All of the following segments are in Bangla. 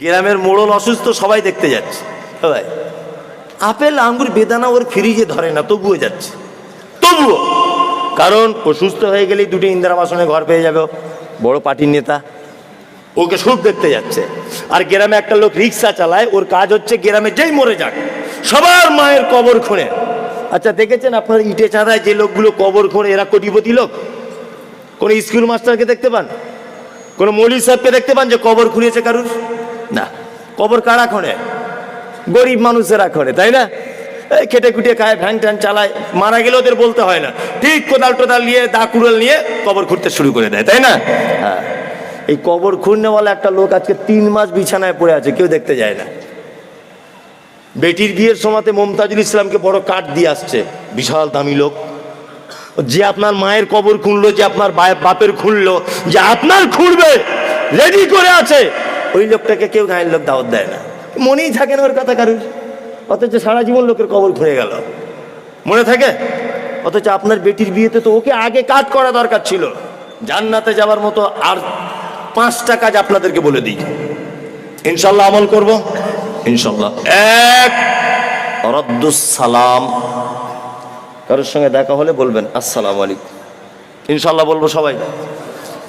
গ্রামের মোড়ল অসুস্থ সবাই দেখতে যাচ্ছে। সবাই। আপেল আঙ্গুর বেদানা ওর ফ্রিজে ধরে না, তবুও যাচ্ছে। তবুও। কারণ ও সুস্থ হয়ে গেলেই দুটি ইন্দিরা বাসনে ঘর পেয়ে যাবে বড় পার্টির নেতা। ওকে সুখ দেখতে যাচ্ছে। আর গ্রামে একটা লোক রিক্সা চালায়, ওর কাজ হচ্ছে গ্রামে যেই মরে যাক, সবার মায়ের কবর খুঁড়ে আচ্ছা দেখেছেন আপনার ইটে চাঁদায় যে লোকগুলো কবর খুঁড়ে, এরা কোটিপতি লোক? কোনো স্কুল মাস্টারকে দেখতে পান? কোনো মৌলী সাহেবকে দেখতে পান যে কবর খুঁড়িয়েছে কারুর? না, কবর কারা খোঁড়ে? গরিব মানুষেরা খোঁড়ে, তাই না? খেটে খুটে খায়, ভ্যান ট্যান চালায়, মারা গেলে ওদের বলতে হয় না। ঠিক কোদাল টোদাল নিয়ে, দা কুড়াল নিয়ে কবর খুঁড়তে শুরু করে দেয়, তাই না? হ্যাঁ। এই কবর খুঁড়নেওয়ালা একটা লোক আজকে তিন মাস বিছানায় পড়ে আছে, কেউ দেখতে যায় না। বেটির বিয়ের সময়তে মমতাজুল ইসলামকে বড় কাঠ দিয়ে আসছে, বিশাল দামি লোক। যে আপনার মায়ের কবর খুঁড়লো, যে আপনার বাপের খুঁড়লো, যে আপনার খুঁড়বে রেডি করে আছে। ওই লোকটাকে কেউ গায়ের লোক দাওয়াত দেয় না। মনেই থাকে না ওর কথা কারুর। অথচ সারা জীবন লোকের কবর খুঁড়ে গেল। মনে থাকে? অথচ আপনার বেটির বিয়েতে তো ওকে আগে কাজ করা দরকার ছিল। জান্নাতে যাওয়ার মতো আর পাঁচটা কাজ আপনাদেরকে বলে দিই। ইনশাল্লাহ আমল করব? ইনশাল্লাহ। এক সালাম কারোর সঙ্গে দেখা হলে বলবেন, আসসালাম আলাইকুম। ইনশাল্লাহ বলব সবাই।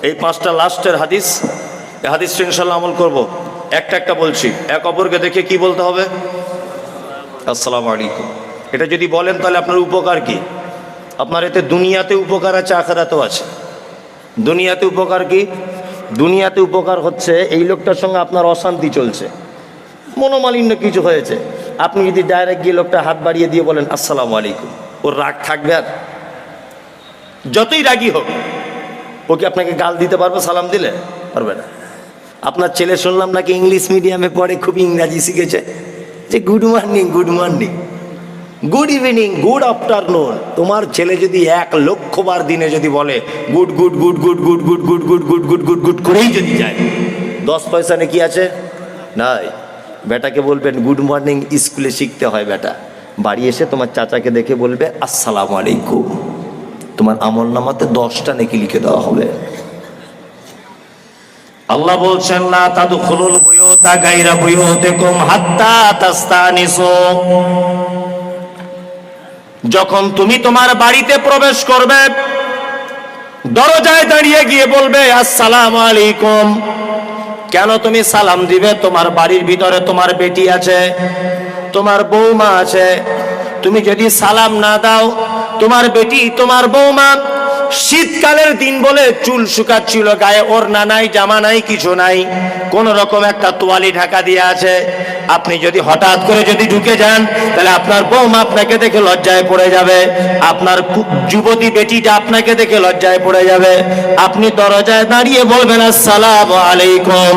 এই পাঁচটা লাস্টের হাদিস হাদিসটা ইনশাল্লাহ আমল করব। একটা একটা বলছি। এক অপরকে দেখে কি বলতে হবে? আসসালামু আলাইকুম। এটা যদি বলেন তাহলে আপনার উপকার কি? আপনার এতে দুনিয়াতে উপকার আছে, আখেরাতেও আছে। দুনিয়াতে উপকার কি? দুনিয়াতে উপকার হচ্ছে, এই লোকটার সঙ্গে আপনার অশান্তি চলছে। মনোমালিন্য কিছু হয়েছে। আপনি যদি ডাইরেক্ট গিয়ে লোকটা হাত বাড়িয়ে দিয়ে বলেন, আসসালামু আলাইকুম। ওর রাগ থাকবে আর। যতই রাগী হোক, ও কি আপনাকে গাল দিতে পারবে, সালাম দিলে? পারবে না। আপনার ছেলে শুনলাম নাকি ইংলিশ মিডিয়ামে পড়ে খুব ইংরাজি শিখেছে যে good morning good morning good evening good afternoon তোমার ছেলে যদি এক লক্ষ বার দিনে যদি বলে good good good good good good good good good good good good করেই যদি যায় দশ পয়সা নাকি আছে নাই বেটাকে বলবেন গুড মর্নিং স্কুলে শিখতে হয় বেটা বাড়ি এসে তোমার চাচাকে দেখে বলবে আসসালামু আলাইকুম তোমার আমল নামাতে দশটা নাকি লিখে দেওয়া হবে আল্লাহ বলছেন, লা তাদখুলুল বুয়ুতা গায়রা বুয়ুতিকুম হাত্তা তাস্তানিসু। যখন তুমি তোমার বাড়িতে প্রবেশ করবে, দরজায় দাঁড়িয়ে গিয়ে বলবে, আসসালামু আলাইকুম। কেন তুমি সালাম দিবে? তোমার বাড়ির ভিতরে তোমার বেটি আছে, তোমার বৌমা আছে। তুমি যদি সালাম না দাও, তোমার বেটি তোমার বৌমা শীতকালের দিন বলে চুল শুকাচ্ছিল, গায়ে ওড়না নাই, জামা নাই, কিছু নাই। কোন রকম একটা তোয়ালি ঢাকা দিয়ে আছে। আপনি যদি হঠাৎ করে যদি ঢুকে যান, তাহলে আপনার বৌমা আপনাকে দেখে লজ্জায় পড়ে যাবে। আপনার যুবতী বেটিটা আপনাকে দেখে লজ্জায় পড়ে যাবে। আপনি দরজায় দাঁড়িয়ে বলবেন, আসসালাম আলাইকুম।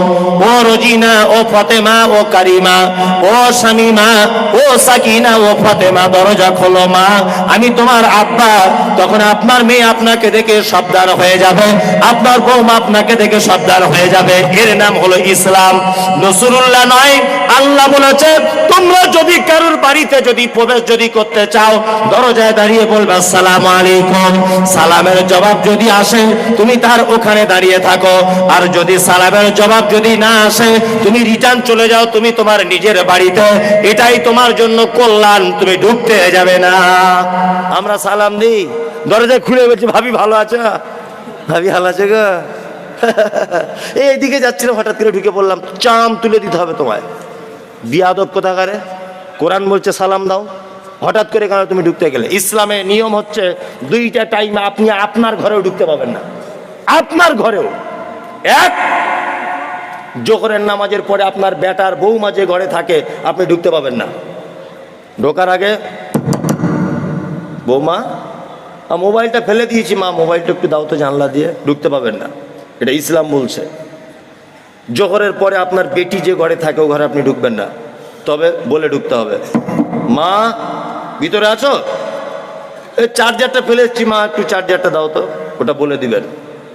ও রজিনা, ও ফতেমা, ও কারিমা, ও শামিমা, ও সাকিনা, ও ফতেমা, দরজা খোলো মা। আমি তোমার আব্বা। তখন আপনার মেয়ে আপনাকে দেখে সাবধান হয়ে যাবে। আপনার বৌমা আপনাকে দেখে সাবধান হয়ে যাবে। এর নাম হলো ইসলাম। নসরুল্লাহ নয়, আল্লাহ বলেছে, তোমরা যদি কারোর বাড়িতে যদি প্রবেশ যদি করতে চাও, দরজায় দাঁড়িয়ে বলবে, আসসালামু আলাইকুম। সালামের জবাব যদি আসে, তুমি তার ওখানে দাঁড়িয়ে থাকো। আর যদি সালামের জবাব যদি না আসে, তুমি রিটার্ন চলে যাও তুমি তোমার নিজের বাড়িতে। এটাই তোমার জন্য কল্যাণ, তুমি ঢুকতে যাবে না। আমরা সালাম দিই। দরজা খুলে বলছি, ভাবি ভালো আছে? ভাবি ভালো আছে গো। এই এইদিকে যাচ্ছিলাম হঠাৎ করে ঢুকে পড়লাম। চাম তুলে দিতে হবে তোমায়। বিয়াদব কোথাকারে? কোরআন বলছে, সালাম দাও। হঠাৎ করে কেন তুমি ঢুকতে গেলে? ইসলামে নিয়ম হচ্ছে, দুইটা টাইমে আপনি আপনার ঘরেও ঢুকতে পাবেন না। আপনার ঘরেও। এক, জোহরের নামাজের পরে আপনার বেটার বৌমা যে ঘরে থাকে, আপনি ঢুকতে পাবেন না। ঢোকার আগে, বৌমা মোবাইলটা ফেলে দিয়েছি মা, মোবাইলটা একটু দাও তো জানলা দিয়ে, ঢুকতে পাবেন না। এটা ইসলাম বলছে। জোহরের পরে আপনার বেটি যে ঘরে থাকে, ও ঘরে আপনি ঢুকবেন না। তবে বলে ঢুকতে হবে। মা, ভিতরে আছো? এই চার্জারটা ফেলে এসছি, মা, একটু চার্জারটা দাও তো। ওটা বলে দিবেন।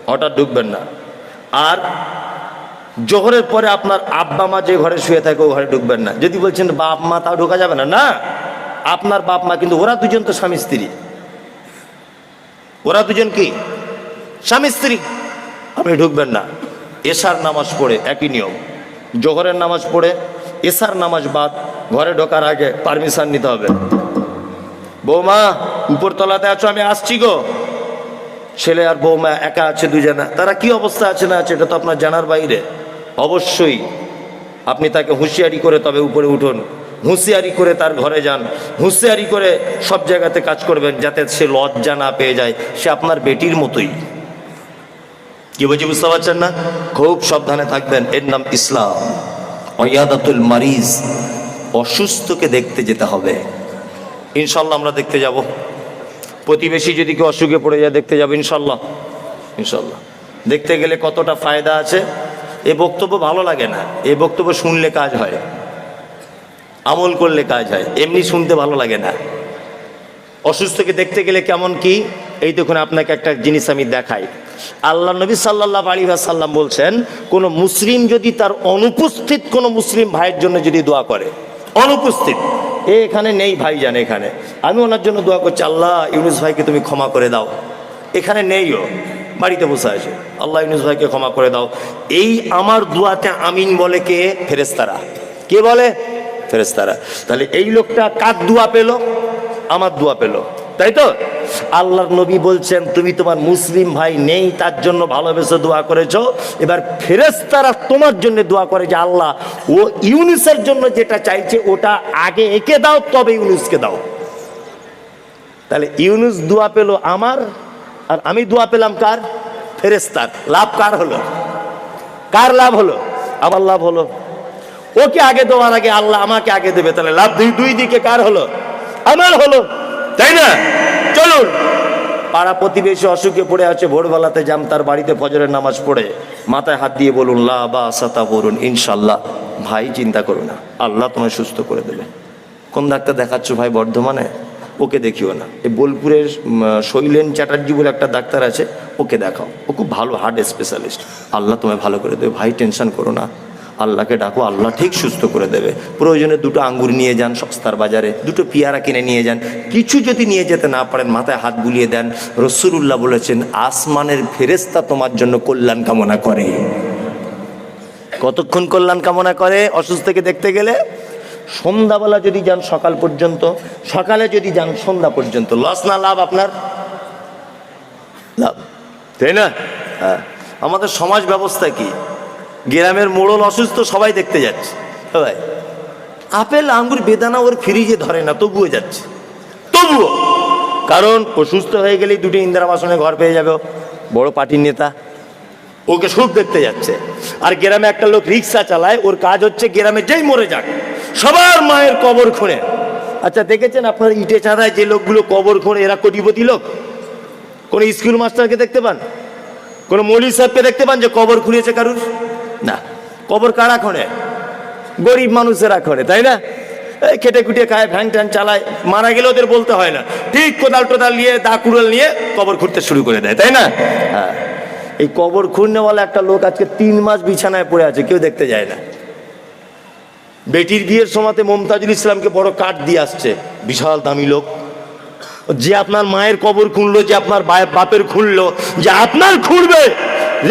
হঠাৎ ঢুকবেন না। আর জোহরের পরে আপনার আব্বা মা যে ঘরে শুয়ে থাকে, ও ঘরে ঢুকবেন না। যদি বলছেন, বাপ মা, তাও ঢোকা যাবে না? না। আপনার বাপ মা কিন্তু, ওরা দুজন তো স্বামী স্ত্রী। ওরা দুজন কি? স্বামী স্ত্রী। আপনি ঢুকবেন না। এশার নামাজ পড়ে একই নিয়ম। জোহরের নামাজ পড়ে এসার নামাজ বাদ ঘরে ঢোকার আগে পারমিশন নিতে হবে। বৌমা, উপরতলাতে আছো, আমি আসছি গো। ছেলে আর বৌমা একা আছে দুজনা তারা কি অবস্থা আছে না আছে, এটা তো আপনার জানার বাইরে। অবশ্যই আপনি তাকে হুঁশিয়ারি করে তবে উপরে উঠুন। হুঁশিয়ারি করে তার ঘরে যান। হুঁশিয়ারি করে সব জায়গাতে কাজ করবেন যাতে সে লজ্জা না পেয়ে যায়। সে আপনার বেটির মতোই। কি বলছি বুঝতে পারছেন না? খুব সাবধানে থাকবেন। এর নাম ইসলাম। অয়াদাতুল মারিজ, অসুস্থকে দেখতে যেতে হবে। ইনশাল্লাহ আমরা দেখতে যাব। প্রতিবেশী যদি কেউ অসুখে পড়ে যায়, দেখতে যাব ইনশাল্লাহ। ইনশাল্লাহ। দেখতে গেলে কতটা ফায়দা আছে? এ বক্তব্য ভালো লাগে না। এ বক্তব্য শুনলে কাজ হয়। আমল করলে কাজ হয়। এমনি শুনতে ভালো লাগে না। অসুস্থকে দেখতে গেলে কেমন কি? এই দেখুন, আপনাকে একটা জিনিস আমি দেখাই। আল্লাহ নবী সাল্লাহ আলী বলছেন, কোন মুসলিম যদি তার অনুপস্থিত কোন মুসলিম ভাইয়ের জন্য যদি দোয়া করে, অনুপস্থিত, এ এখানে নেই ভাইজান এখানে, আমি ওনার জন্য দোয়া করছি, আল্লাহ ইউনুস ভাইকে তুমি ক্ষমা করে দাও, এখানে নেইও বাড়িতে বসে আছে, আল্লাহ ইউনুস ভাইকে ক্ষমা করে দাও, এই আমার দোয়াতে আমিন বলে কে? ফেরেস্তারা কে বলে? ফেরেস্তারা তাহলে এই লোকটা কার দোয়া পেল? আমার দোয়া পেল। তাই তো? আল্লাহর নবী বলছেন, তুমি তোমার মুসলিম ভাই নেই, তার জন্য ভালোবেসে দোয়া করেছ। এবার ফেরেস্তারা তোমার জন্য দোয়া করে যে, আল্লাহ, ও ইউনিসের জন্য যেটা চাইছে, ওটা আগে একে দাও, তবে ইউনুসকে দাও। তাহলে ইউনুস দোয়া পেল আমার, আর আমি দোয়া পেলাম কার? ফেরেস্তার লাভ কার হলো? কার লাভ হলো? আমার লাভ হলো। ওকে আগে দেওয়ার আগে আল্লাহ আমাকে আগে দেবে। তাহলে লাভ দুই দুই দিকে কার হলো? আমার হলো। তাই না? চলুন। পাড়া প্রতিবেশী অসুখে পড়ে আছে, ভোরবেলাতে যাম তার বাড়িতে ফজরের নামাজ পড়ে। মাথায় হাত দিয়ে বলুন, লা বা সাতা বলুন ইনশাল্লাহ ভাই, চিন্তা করো না, আল্লাহ তোমায় সুস্থ করে দেবে। কোন ডাক্তার দেখাচ্ছ ভাই বর্ধমানে? ওকে দেখিও না। এই বোলপুরের শৈলেন চ্যাটার্জি বলে একটা ডাক্তার আছে, ওকে দেখাও। ও খুব ভালো হার্ট স্পেশালিস্ট। আল্লাহ তোমায় ভালো করে দেবে। ভাই, টেনশন করো না। আল্লাহকে ডাকো, আল্লাহ ঠিক সুস্থ করে দেবে। প্রয়োজনে দুটো আঙ্গুর নিয়ে যান সস্তার বাজারে, দুটো পেয়ারা কিনে নিয়ে যান। কিছু যদি নিয়ে যেতে না পারেন, মাথায় হাত বুলিয়ে দেন। রসুল্লাহ বলেছেন, আসমানের ফেরেস্তা তোমার জন্য কল্যাণ কামনা করে। কতক্ষণ কল্যাণ কামনা করে অসুস্থকে দেখতে গেলে? সন্ধ্যাবেলা যদি যান সকাল পর্যন্ত, সকালে যদি যান সন্ধ্যা পর্যন্ত। লস না লাভ আপনার? লাভ। তাই না? হ্যাঁ। আমাদের সমাজ ব্যবস্থা কি? গ্রামের মোড়ল অসুস্থ, সবাই দেখতে যাচ্ছে। সবাই আপেল, আঙ্গুর, বেদানা ওর ফ্রিজে ধরে না, তবুও যাচ্ছে। তবুও! কারণ ও সুস্থ হয়ে গেলেই দুটি ইন্দিরাবাসনে ঘর পেয়ে যাবে। বড় পার্টির নেতা। ওকে সুখ দেখতে যাচ্ছে। আর গ্রামে একটা লোক রিক্সা চালায়, ওর কাজ হচ্ছে গ্রামে যেই মরে যাক। সবার মায়ের কবর খুঁড়ে। আচ্ছা দেখেছেন আপনার ইটে চাঁদায় যে লোকগুলো কবর খুঁড়ে, এরা কোটিপতি লোক? কোনো স্কুল মাস্টারকে দেখতে পান? কোনো মৌলী সাহেবকে দেখতে পান যে কবর খুঁড়িয়েছে কারুর? না। কবর কারা খোঁড়ে? গরিব মানুষেরা খোঁড়ে, তাই না? এই খেটে খুটে খায় ফ্যান ট্যান চালায়, মারা গেলে ওদের বলতে হয় না। ঠিক কোদাল টোদাল নিয়ে, দা কুড়াল নিয়ে কবর খুঁড়তে শুরু করে দেয়, তাই না? হ্যাঁ। এই কবর খুঁড়নেওয়ালা একটা লোক আজকে তিন মাস বিছানায় পড়ে আছে, কেউ দেখতে যায় না। বেটির বিয়ের সময়তে মমতাজুল ইসলামকে বড় কাঠ দিয়ে আসছে, বিশাল দামি লোক। যে আপনার মায়ের কবর খুঁড়লো, যে আপনার বাপের খুঁড়লো, যে আপনার খুঁড়বে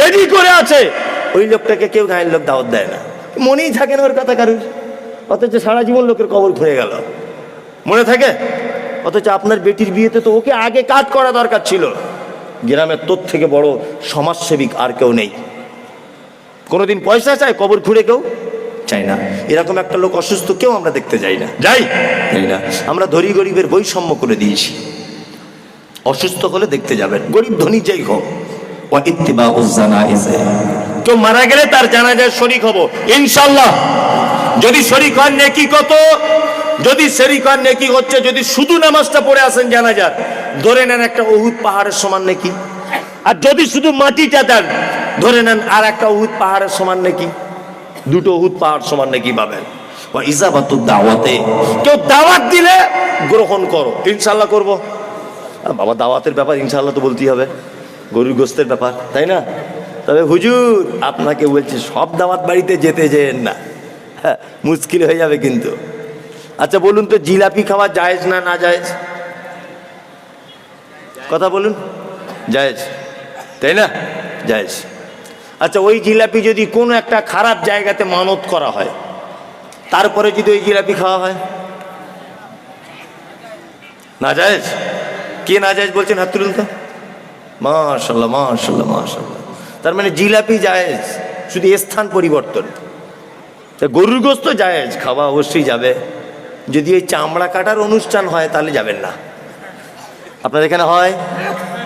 রেডি করে আছে। ওই লোকটাকে কেউ গায়ের লোক দাওয়াত দেয় না। মনেই থাকে না ওর কথা কারুর অথচ সারা জীবন লোকের কবর খুঁড়ে গেল। মনে থাকে? অথচ আপনার বেটির বিয়েতে তো ওকে আগে কাজ করা দরকার ছিল। গ্রামের তোর থেকে বড় সমাজসেবিক আর কেউ নেই। কোনোদিন পয়সা চায় কবর খুঁড়ে কেউ? চাই না। এরকম একটা লোক অসুস্থ কেউ আমরা দেখতে যাই না। যাই। যাই না। আমরা ধনী গরিবের বৈষম্য করে দিয়েছি। অসুস্থ হলে দেখতে যাবেন। গরিব ধনী যাই হোক। ইত্তিবা উজ্জানাইজে কেউ মারা গেলে তার জানাজায় শরিক হব। ইনশাল্লাহ যদি শরিক হন, নেকি কত? যদি শরিক হন, নেকি হচ্ছে, যদি শুধু নামাজটা পড়ে আসেন জানাজার, ধরে নেন একটা উহুদ পাহাড়ের সমান নাকি? আর যদি শুধু মাটিটা দেন, ধরে নেন আর একটা উহুদ পাহাড়ের সমান নাকি? দুটো উহুদ পাহাড় সমান নাকি পাবেন। ইজাবাতু দাওয়াতে। কেউ দাওয়াত দিলে গ্রহণ করো। ইনশাল্লাহ করব। বাবা, দাওয়াতের ব্যাপার ইনশাল্লাহ তো বলতেই হবে। গরুর গোস্তের ব্যাপার, তাই না? তবে হুজুর আপনাকে বলছি সব দাওয়াত বাড়িতে যেতে যেন না। হ্যাঁ, মুশকিল হয়ে যাবে কিন্তু। আচ্ছা বলুন তো জিলাপি খাওয়া জায়েজ না না জায়েজ? কথা বলুন। জায়েজ। তাই না? জায়েজ। আচ্ছা ওই জিলাপি যদি কোনো একটা খারাপ জায়গাতে মানত করা হয় তারপরে যদি ওই জিলাপি খাওয়া হয়? না যায় কে না যায় বলছেন হাত তুলুন তো? মাশাল্লাহ মাশাল্লাহ মাশাল্লাহ। তার মানে জিলাপি জায়েজ, শুধু স্থান পরিবর্তন। তা গরুর গোস্ত জায়েজ, খাওয়া অবশ্যই যাবে। যদি এই চামড়া কাটার অনুষ্ঠান হয়, তাহলে যাবেন না। আপনার এখানে হয়?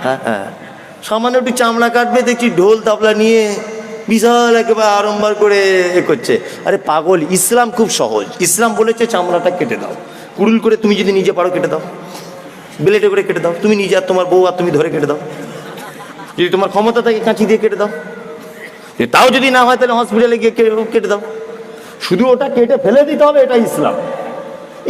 হ্যাঁ হ্যাঁ। সামান্য একটু চামড়া কাটবে, দেখছি ঢোল তাবলা নিয়ে বিশাল একেবারে আড়ম্বর করে এ করছে। আরে পাগল, ইসলাম খুব সহজ। ইসলাম বলেছে চামড়াটা কেটে দাও। কুড়ুল করে তুমি যদি নিজে পারো, কেটে দাও। ব্লেডে করে কেটে দাও। তুমি নিজে আর তোমার বউ আর তুমি ধরে কেটে দাও। যদি তোমার ক্ষমতা থাকে কাঁচি দিয়ে কেটে দাও। তাও যদি না হয় তাহলে হসপিটালে গিয়ে কেটে দাও। শুধু ওটা কেটে ফেলে দিতে হবে এটা ইসলাম।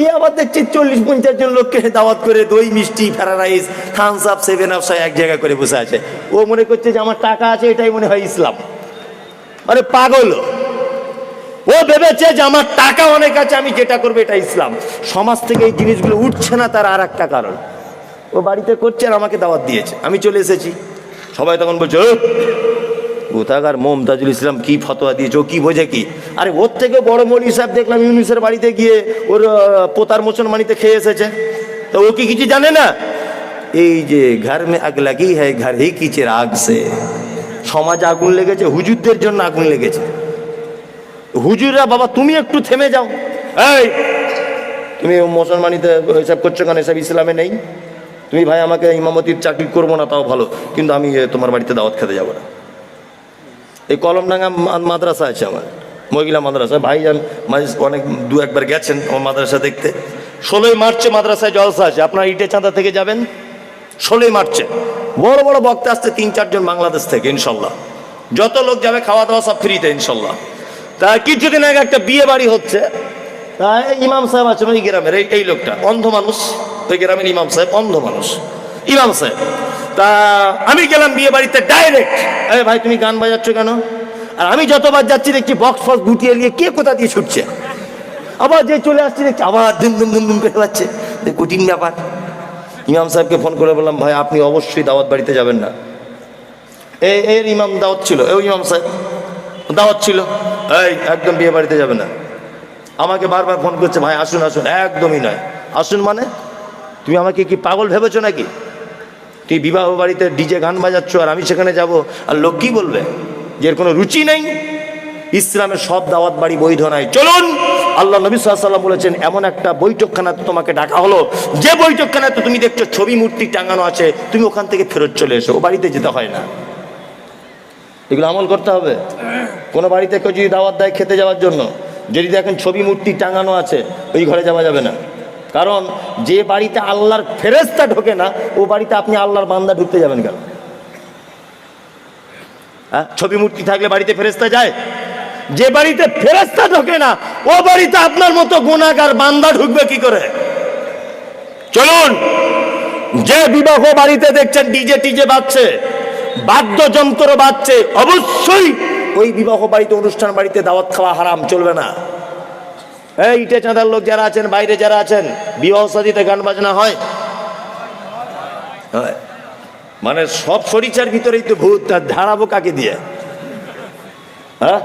এই আবার দেখছি চল্লিশ, পঞ্চাশ জন লোককে দাওয়াত করে দই, মিষ্টি fried rice Thums Up seven Up এক জায়গায় করে বসে আছে। ও মনে করছে যে আমার টাকা আছে, এটাই মনে হয় ইসলাম। আরে পাগল। ও ভেবেছে যে আমার টাকা অনেক আছে, আমি যেটা করব এটা ইসলাম। সমাজ থেকে এই জিনিসগুলো উঠছে না তার আর একটা কারণ। ও বাড়িতে করছে আর আমাকে দাওয়াত দিয়েছে। আমি চলে এসেছি। সবাই তখন বলছে "ও, কোথাকার মমতাজুল ইসলাম কি ফতোয়া দিয়েছে কি বোঝে কি? আরে ওর থেকে বড় মৌলী সাহেব দেখলাম ইউনুসের বাড়িতে গিয়ে ওর পোতার মুসলমানিতে খেয়ে এসেছে। তো ও কি কিছু জানে না? এই যে ঘর মে আগ লাগি হ্যাঁ ঘর হি কি চিরাগ সে। সমাজে আগুন লেগেছে হুজুরদের জন্য আগুন লেগেছে। হুজুররা বাবা তুমি একটু থেমে যাও। এই তুমি মুসলমানিতে এসব করছ কেন? এসব ইসলামে নেই। তুমি ভাই আমাকে ইমামতির চাকরি করব না, তাও ভালো। কিন্তু আমি তোমার বাড়িতে দাওয়াত খেতে যাব না। এই কলমডাঙ্গা মাদ্রাসা আছে আমার, মহিলা মাদ্রাসা। মাঝে অনেক, দু একবার গেছেন আমার মাদ্রাসা দেখতে। ষোলোই মার্চে মাদ্রাসায় জলসা আছে। আপনার ইটে চাঁদা থেকে যাবেন? ষোলোই মার্চে। বড় বড় বক্তা আসছে তিন, চারজন বাংলাদেশ থেকে, ইনশাল্লাহ। যত লোক যাবে খাওয়া দাওয়া সব ফ্রিতে, ইনশাল্লাহ। তা কিছুদিন আগে একটা বিয়ে বাড়ি হচ্ছে। ইমাম সাহেব আছে, ওই গ্রামের এই লোকটা, অন্ধ মানুষ। ওই গ্রামের ইমাম সাহেব, অন্ধ মানুষ। ইমাম সাহেব, তা আমি গেলাম বিয়ে বাড়িতে ডাইরেক্ট আরে ভাই, তুমি গান বাজাচ্ছ কেন? আর আমি যতবার যাচ্ছি দেখছি বক্স ফক্স গুটিয়ে নিয়ে কে কোথা দিয়ে ছুটছে? আবার যে চলে আসছে দেখছি আবার দুম দুম দুম দুম করে যাচ্ছে। কঠিন ব্যাপার। ইমাম সাহেবকে ফোন করে বললাম, ভাই, আপনি অবশ্যই দাওয়াত বাড়িতে যাবেন না। এই এর ইমাম দাওয়াত ছিল এই ইমাম সাহেব। দাওয়াত ছিল। এই, একদম বিয়ে বাড়িতে যাবে না। আমাকে বারবার ফোন করছে, ভাই, আসুন আসুন। একদমই নয়। আসুন মানে? তুমি আমাকে কি পাগল ভেবেছো নাকি? তুই বিবাহ বাড়িতে ডিজে গান বাজাচ্ছ আর আমি সেখানে যাব। আর লোক কি বলবে? যে এর কোনো রুচি নেই? ইসলামের সব দাওয়াত বাড়ি বৈধ নাই চলুন, আল্লাহ নবী সাল্লাম বলেছেন, এমন একটা বৈঠকখানাতে তোমাকে ডাকা হলো। যে বৈঠকখানাতে তুমি দেখছ ছবি, মূর্তি টাঙানো আছে, তুমি ওখান থেকে ফেরত চলে এসো। ও বাড়িতে যেতে হয় না। এগুলো আমল করতে হবে। কোনো বাড়িতে কেউ যদি দাওয়াত দেয় খেতে যাওয়ার জন্য, যদি দেখেন ছবি, মূর্তি টাঙানো আছে, ওই ঘরে যাওয়া যাবে না। কারণ যে বাড়িতে আল্লাহর ফেরেস্তা ঢোকে না, ও বাড়িতে আপনি আল্লাহর বান্দা ঢুকতে যাবেন কেন? হ্যাঁ? ছবি মূর্তি থাকলে বাড়িতে ফেরেস্তা যায়। যে বাড়িতে ফেরেস্তা ঢোকে না, ও বাড়িতে আপনার মতো গুণাগার বান্দা ঢুকবে কি করে? চলুন, যে বিবাহ বাড়িতে দেখছেন, ডিজে টিজে বাজছে, বাদ্যযন্ত্র বাজছে, অবশ্যই ওই বিবাহ বাড়িতে অনুষ্ঠান বাড়িতে দাওয়াত খাওয়া হারাম, চলবে না। এই ইটে চাঁদার লোক যারা আছেন, বাইরে যারা আছেন, বিবাহ সাদিতে গান বাজনা হয়। মানে সব সরিচার ভিতরেই তো ভূত, তার ধারাবো কাকে দিয়ে? হ্যাঁ?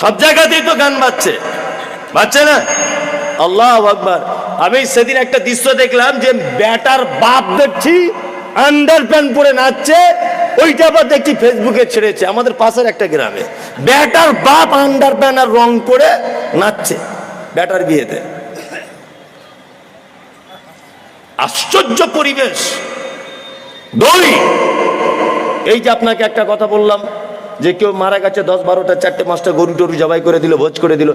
সব জায়গাতেই তো গান বাজছে। বাজছে না? আল্লাহ আকবার। আমি সেদিন একটা দৃশ্য দেখলাম যে ব্যাটার বাপ দেখছি, আন্ডার প্যান্ট পরে নাচছে, ওইটা আবার দেখছি ফেসবুকে ছেড়েছে। আমাদের পাশের একটা গ্রামে। ব্যাটার বাপ আন্ডার প্যান্ট আর রং করে নাচছে। ব্যাটার বিয়েতে। আশ্চর্য পরিবেশ। দুই! এই যে আপনাকে একটা কথা বললাম, যে কেউ মারা গেছে দশ বারোটা, চারটে, পাঁচটা গরু টরু জবাই করে দিল, ভোজ করে দিল।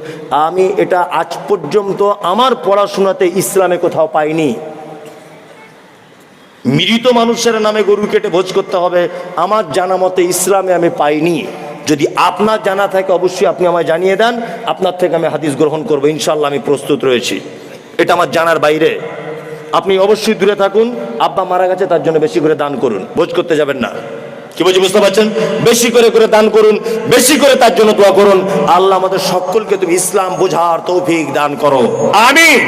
আমি এটা আজ পর্যন্ত আমার পড়াশোনাতে ইসলামে কোথাও পাইনি। মৃত মানুষের নামে গরু কেটে ভোজ করতে হবে, আমার জানা মতে ইসলামে আমি পাইনি। যদি আপনার জানা থাকে, অবশ্যই আপনি আমায় জানিয়ে দেন। আপনার থেকে আমি হাদিস গ্রহণ করব। ইনশাল্লাহ আমি প্রস্তুত রয়েছি। এটা আমার জানার বাইরে। আপনি অবশ্যই দূরে থাকুন। আব্বা মারা গেছে, তার জন্য বেশি করে দান করুন। ভোজ করতে যাবেন না। কি বলছি, বুঝতে পারছেন? বেশি করে করে দান করুন। বেশি করে তার জন্য দোয়া করুন। আল্লাহ আমাদের সকলকে তুমি ইসলাম বোঝার তৌফিক দান করো। আমিন।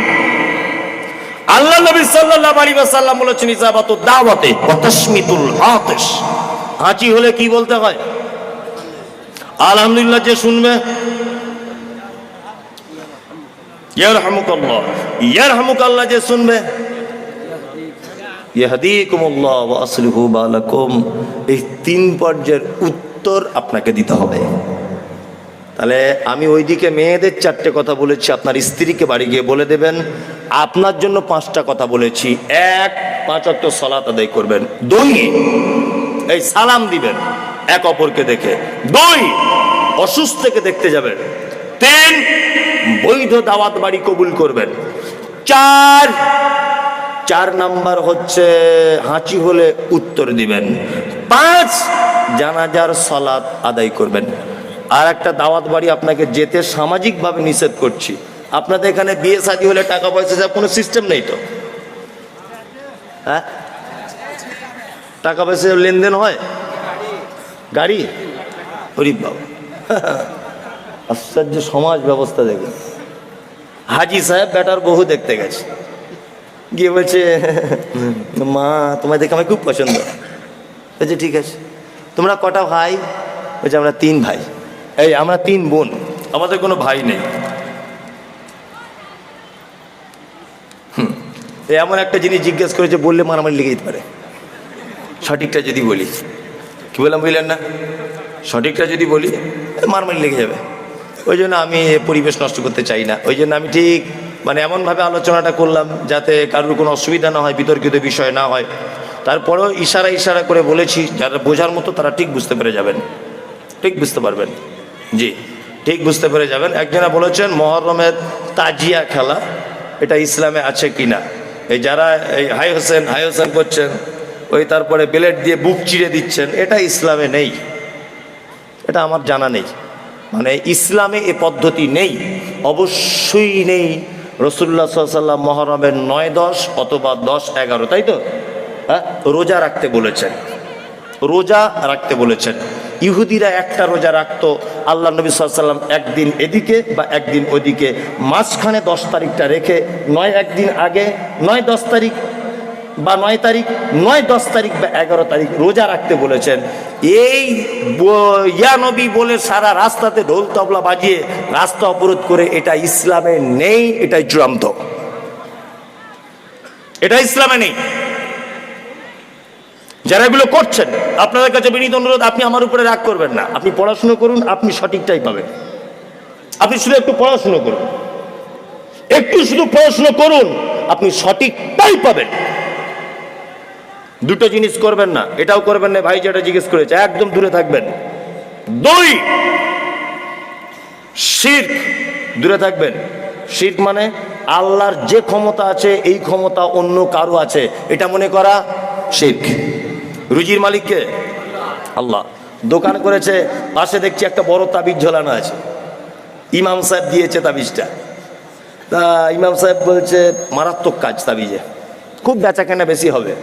আল্লাহ নবী সাল্লাল্লাহু আলাইহি ওয়াসাল্লাম বলেছেন ইজাবাতু দাওয়াতে ওয়া তাশমিতুল আতিশ হাঁচি হলে কি বলতে হয়? আলহামদুলিল্লাহ যে শুনবে। যে শুনবে। এই তিন পর্যায়ের উত্তর আপনাকে দিতে হবে। তাহলে আমি ওইদিকে মেয়েদের চারটে কথা বলেছি, আপনার স্ত্রীকে বাড়ি গিয়ে বলে দেবেন। আপনার জন্য পাঁচটা কথা বলেছি। এক, পাঁচ অক্ট সলাত আদায় করবেন। দুই, এই সালাম দিবেন। এক অপরকে দেখে। দুই, অসুস্থকে দেখতে যাবেন। তিন, বৈধ দাওয়াত বাড়ি কবুল করবেন। চার চার নাম্বার হচ্ছে হাঁচি হলে উত্তর দিবেন। পাঁচ, জানাজার সলাৎ আদায় করবেন। আর একটা দাওয়াত বাড়ি আপনাকে যেতে সামাজিকভাবে নিষেধ করছি। আপনাদের এখানে বিয়ে শাদী হলে টাকা পয়সা যা কোনো সিস্টেম নেই তো? হ্যাঁ? টাকা পয়সা লেনদেন হয়? গাড়ি? হরিব বাবা। আশ্চর্য সমাজ ব্যবস্থা দেখুন হাজি সাহেব বেটার বহু দেখতে গেছে। গিয়ে বলছে মা তোমার দেখে আমার খুব পছন্দ। বলছে ঠিক আছে। তোমরা কটা ভাই? বলছে আমরা তিন ভাই। এই আমরা তিন বোন। আমাদের কোনো ভাই নেই। এই এমন একটা জিনিস জিজ্ঞেস করেছে বললে মারামারি লেগে যেতে পারে। সঠিকটা যদি বলি। কি বললাম বুঝলেন না? সঠিকটা যদি বলি, মারামারি লেগে যাবে। ওই জন্য আমি পরিবেশ নষ্ট করতে চাই না। ওই জন্য আমি ঠিক মানে এমনভাবে আলোচনাটা করলাম যাতে কারোর কোনো অসুবিধা না হয়, বিতর্কিত বিষয় না হয়। তারপরেও ইশারা ইশারা করে বলেছি, যারা বোঝার মতো তারা ঠিক বুঝতে পেরে যাবেন। ঠিক বুঝতে পারবেন। জি, ঠিক বুঝতে পেরে যাবেন। একজনা বলেছেন মহরমের তাজিয়া খেলা, এটা ইসলামে আছে কি না এই যারা, এই হাই হোসেন হাই হোসেন করছেন ওই তারপরে বেলেট দিয়ে বুক চিড়ে দিচ্ছেন। এটা ইসলামে নেই। এটা আমার জানা নেই। মানে ইসলামে এ পদ্ধতি নেই। অবশ্যই নেই। রসুল্লা সাল্লাম মহরমের নয় দশ অথবা দশ এগারো, তাই তো? হ্যাঁ? রোজা রাখতে বলেছেন। রোজা রাখতে বলেছেন। ইহুদিরা একটা রোজা রাখতো, আল্লাহ নবী সাল্লাম একদিন এদিকে বা একদিন ওদিকে। মাঝখানে দশ তারিখটা রেখে, নয় একদিন আগে, নয় দশ তারিখ বা নয় তারিখ, নয় দশ তারিখ বা এগারো তারিখ রোজা রাখতে বলেছেন। এই ব- ইয়া নবী বলে সারা রাস্তাতে ঢোল তবলা বাজিয়ে রাস্তা অবরোধ করে এটা ইসলামে নেই, এটাই চূড়ান্ত। এটা ইসলামে নেই। যারা এগুলো করছেন, আপনাদের কাছে বিনীত অনুরোধ, আপনি আমার উপরে রাগ করবেন না। আপনি পড়াশুনো করুন, আপনি সঠিকটাই পাবেন। আপনি শুধু একটু পড়াশুনো করুন। একটু শুধু পড়াশুনো করুন, আপনি সঠিকটাই পাবেন। দুটো জিনিস করবেন না, এটাও করবেন না, ভাই যেটা জিজ্ঞেস করেছে, একদম দূরে থাকবেন। দুই, শির্ক, দূরে থাকবেন। শির্ক মানে আল্লাহর যে ক্ষমতা আছে, এই ক্ষমতা অন্য কারও আছে, এটা মনে করা শির্ক। রুজির মালিককে আল্লাহ। দোকান করেছে, পাশে দেখছি একটা বড় তাবিজ ঝোলানো আছে। ইমাম সাহেব দিয়েছে তাবিজটা। তা ইমাম সাহেব বলছে, মারাত্মক কাজ তাবিজে। খুব বেচা কেনা বেশি হবে।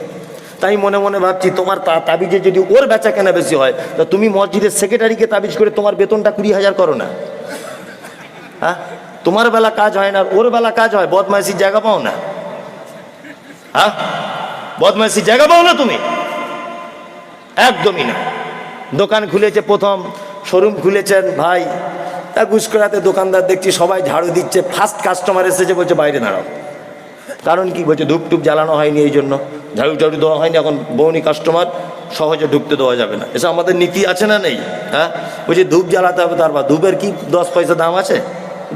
তাই মনে মনে ভাবছি, তোমার তা তাবিজে যদি ওর বেচা কেনা বেশি হয়, তা তুমি মসজিদের সেক্রেটারিকে তাবিজ করে তোমার বেতনটা কুড়ি হাজার করো না। হ্যাঁ? তোমার বেলা কাজ হয় না ওর বেলা কাজ হয়, বদমাইশির জায়গা পাও না। হ্যাঁ? বদমাইশির জায়গা পাও না তুমি? একদমই না। দোকান খুলেছে প্রথম, শোরুম খুলেছেন ভাই। তা গুসকরাতে দোকানদার দেখছি সবাই ঝাড়ু দিচ্ছে ফার্স্ট কাস্টমার এসেছে বলছে, বাইরে দাঁড়াও। কারণ কি বলছে ধূপ টুপ জ্বালানো হয়নি এই জন্য। ঝাড়ু ঝাড়ু দেওয়া হয়নি, এখন বৌনি কাস্টমার সহজে ঢুকতে দেওয়া যাবে না। এসব আমাদের নীতি আছে না নেই? হ্যাঁ? বলছে ধূপ জ্বালাতে হবে তারপর ধূপের কি দশ পয়সা দাম আছে?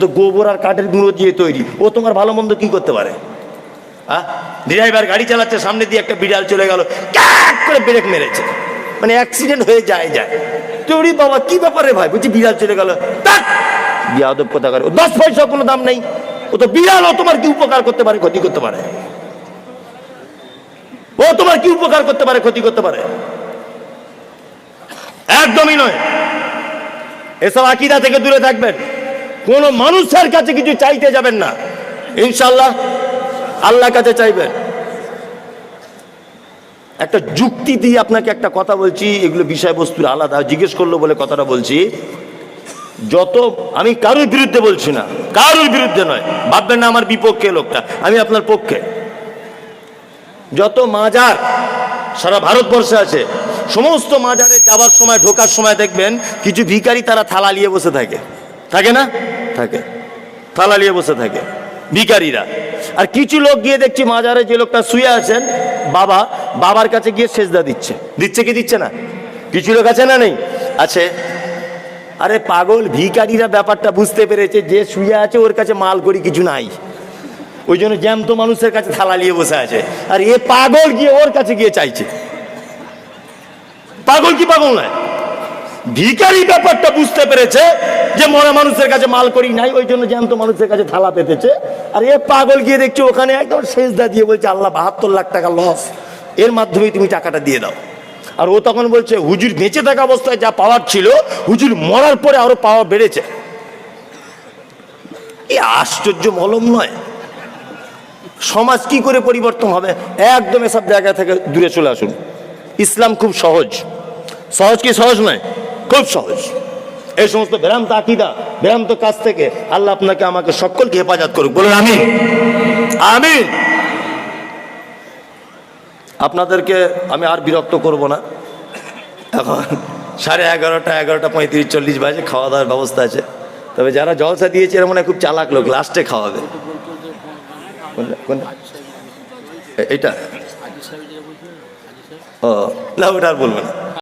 তো গোবর আর কাঠের গুঁড়ো দিয়ে তৈরি। ও তোমার ভালো মন্দ কী করতে পারে? হ্যাঁ? ড্রাইভার গাড়ি চালাচ্ছে, সামনে দিয়ে একটা বিড়াল চলে গেল, ক্যাক করে ব্রেক মেরেছে। মানে অ্যাক্সিডেন্ট হয়ে যায় যায়। তোরি বাবা, কি ব্যাপারে ভাই? বলছি বিড়াল চলে গেল বিয়াদব কথা করে। দশ পয়সা কোনো দাম নেই। ও তো বিড়াল তোমার কি উপকার করতে পারে, ক্ষতি করতে পারে? ও, তোমার কি উপকার করতে পারে, ক্ষতি করতে পারে? একদমই নয়। এসব আকিদা থেকে দূরে থাকবেন। কোন মানুষের কাছে কিছু চাইতে যাবেন না। ইনশাল্লাহ আল্লাহর কাছে চাইবেন। একটা যুক্তি দিয়ে আপনাকে একটা কথা বলছি, এগুলো বিষয়বস্তুর আলাদা। জিজ্ঞেস করল বলে কথাটা বলছি। যত আমি কারোর বিরুদ্ধে বলছি না, কারোর বিরুদ্ধে নয়। ভাববেন না আমার বিপক্ষে লোকটা, আমি আপনার পক্ষে। যত মাজার সারা ভারতবর্ষে আছে, সমস্ত মাজারে যাবার সময়, ঢোকার সময় দেখবেন কিছু ভিখারি তারা থালা নিয়ে বসে থাকে। থাকে না? থাকে। থালা নিয়ে বসে থাকে ভিখারিরা। আর কিছু লোক গিয়ে দেখছি মাজারে যে লোকটা শুয়ে আছেন, বাবা, বাবার কাছে গিয়ে সেজদা দিচ্ছে। দিচ্ছে কি দিচ্ছে না? কিছু লোক আছে না নেই? আছে। আরে পাগল ভিখারিরা ব্যাপারটা বুঝতে পেরেছে, যে শুয়ে আছে ওর কাছে মাল করি কিছু নাই। ওই জন্য জ্যান্ত মানুষের কাছে থালা নিয়ে বসে আছে। আর এ পাগল গিয়ে ওর কাছে গিয়ে চাইছে। পাগল কি পাগল নয়? ভিখারি ব্যাপারটা বুঝতে পেরেছে যে মরা মানুষের কাছে মাল করি নাই ওই জন্য জ্যান্ত মানুষের কাছে থালা পেতেছে। আর এ পাগল গিয়ে দেখছে ওখানে একদম সেজদা দিয়ে বলছে, আল্লাহ, বাহাত্তর লাখ টাকা লস এর মাধ্যমে তুমি টাকাটা দিয়ে দাও। আর ও তখন বলছে, হুজুর বেঁচে থাকা অবস্থায় যা পাওয়ার ছিল, হুজুর মরার পরে আরও পাওয়ার বেড়েছে। এ আশ্চর্য মলম নয়। সমাজ কি করে পরিবর্তন হবে? একদম এসব জায়গা থেকে দূরে চলে আসুন। ইসলাম খুব সহজ। সহজ কি সহজ নয়? খুব সহজ। এই সমস্ত ভ্রান্ত আকিদা, ভ্রান্ত কাজ থেকে আল্লাহ আপনাকে আমাকে সকলকে হেফাজত করুক। বলুন আমি আমি আপনাদেরকে আমি আর বিরক্ত করব না। এখন সাড়ে এগারোটা এগারোটা পঁয়ত্রিশ, চল্লিশ বাজে, খাওয়া দাওয়ার ব্যবস্থা আছে। তবে যারা জলসা দিয়েছে, এরা মনে খুব চালাক লোক, লাস্টে খাওয়াবে। কোনটা? কোনটা? এ- এইটা? ও না ওটা আর বলব না।